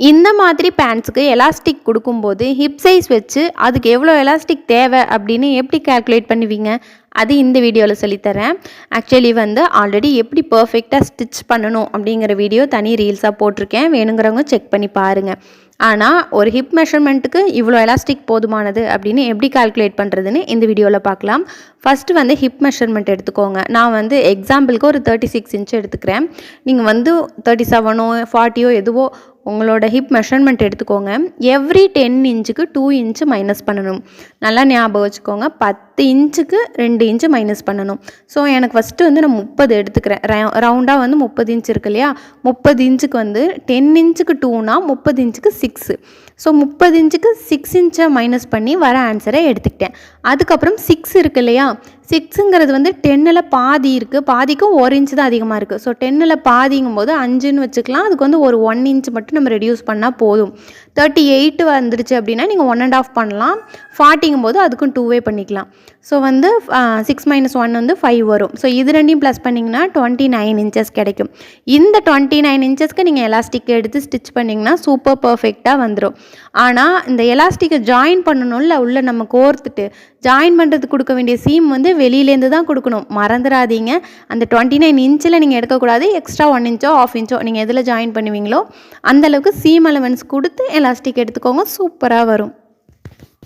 இந்த மாதிரி பேண்ட்ஸுக்கு எலாஸ்டிக் கொடுக்கும்போது ஹிப் சைஸ் வச்சு அதுக்கு எவ்வளோ எலாஸ்டிக் தேவை அப்படின்னு எப்படி கால்குலேட் பண்ணுவீங்க? அது இந்த வீடியோவில் சொல்லித்தரேன். ஆக்சுவலி வந்து ஆல்ரெடி எப்படி பர்ஃபெக்டாக ஸ்டிச் பண்ணணும் அப்படிங்கிற வீடியோ தனி ரீல்ஸாக போட்டிருக்கேன். வேணுங்கிறவங்க செக் பண்ணி பாருங்கள் ஆனால் ஒரு ஹிப் மெஷர்மெண்ட்டுக்கு இவ்வளோ எலாஸ்டிக் போதுமானது அப்படின்னு எப்படி கால்குலேட் பண்ணுறதுன்னு இந்த வீடியோவில் பார்க்கலாம். ஃபஸ்ட்டு வந்து ஹிப் மெஷர்மெண்ட் எடுத்துக்கோங்க. நான் வந்து எக்ஸாம்பிளுக்கு ஒரு தேர்ட்டி சிக்ஸ் இன்ச் எடுத்துக்கிறேன். நீங்கள் வந்து தேர்ட்டி செவனோ ஃபார்ட்டியோ எதுவோ உங்களோட ஹிப் மெஷர்மெண்ட் எடுத்துக்கோங்க. எவ்ரி டென் இன்ச்சுக்கு டூ இன்ச்சு மைனஸ் பண்ணணும். நல்லா ஞாபகம் வச்சுக்கோங்க. பத்து இன்ச்சுக்கு ரெண்டு இன்ச்சு மைனஸ் பண்ணணும். ஸோ எனக்கு ஃபஸ்ட்டு வந்து நான் முப்பது எடுத்துக்கிறேன். ரவுண்டாக வந்து முப்பது இன்ச் இருக்கு இல்லையா? முப்பது இன்ச்சுக்கு வந்து டென் இன்ச்சுக்கு டூனா முப்பது இன்ச்சுக்கு சிக்ஸு ஸோ முப்பது இன்ச்சுக்கு சிக்ஸ் இன்ச்சை மைனஸ் பண்ணி வர ஆன்சரை எடுத்துக்கிட்டேன். அதுக்கப்புறம் சிக்ஸ் இருக்கு இல்லையா? சிக்ஸுங்கிறது வந்து டென்னில் பாதி இருக்குது பாதிக்கும் ஒரு இன்ச்சு தான் அதிகமாக இருக்குது ஸோ டென்னில் பாதிங்கும் போது அஞ்சுன்னு வச்சுக்கலாம். அதுக்கு வந்து ஒரு ஒன் இன்ச் மட்டும் நம்ம ரெடியூஸ் பண்ணால் போதும். தேர்ட்டி எயிட் வந்துடுச்சு அப்படின்னா நீங்கள் ஒன் அண்ட் ஆஃப் பண்ணலாம். ஃபார்ட்டிங்கும் போது அதுக்கும் டூவே பண்ணிக்கலாம். ஸோ வந்து சிக்ஸ் மைனஸ் ஒன் வந்து ஃபைவ் வரும். ஸோ இது ரெண்டையும் ப்ளஸ் பண்ணிங்கன்னா டுவெண்ட்டி நைன் இன்ச்சஸ் கிடைக்கும். இந்த டுவெண்ட்டி நைன் இன்ச்சஸ்க்கு நீங்கள் எலாஸ்டிக் எடுத்து ஸ்டிச் பண்ணிங்கன்னா சூப்பர் பர்ஃபெக்டாக வந்துடும் ஆனால் இந்த எலாஸ்டிக்கை ஜாயின் பண்ணணும்ல உள்ள நம்ம கோர்த்துட்டு ஜாயின் பண்ணுறதுக்கு கொடுக்க வேண்டிய சீம் வந்து வெளியிலேருந்து தான் கொடுக்கணும். மறந்துடாதீங்க அந்த டுவெண்ட்டி நைன் இன்ச்சில் நீங்கள் எடுக்கக்கூடாது. எக்ஸ்ட்ரா ஒன் இன்ச்சோ ஆஃப் இன்ச்சோ நீங்கள் எதில் ஜாயின் பண்ணுவீங்களோ அந்தளவுக்கு சீம் அலவன்ஸ் கொடுத்து எலாஸ்டிக் எடுத்துக்கோங்க. சூப்பராக வரும்.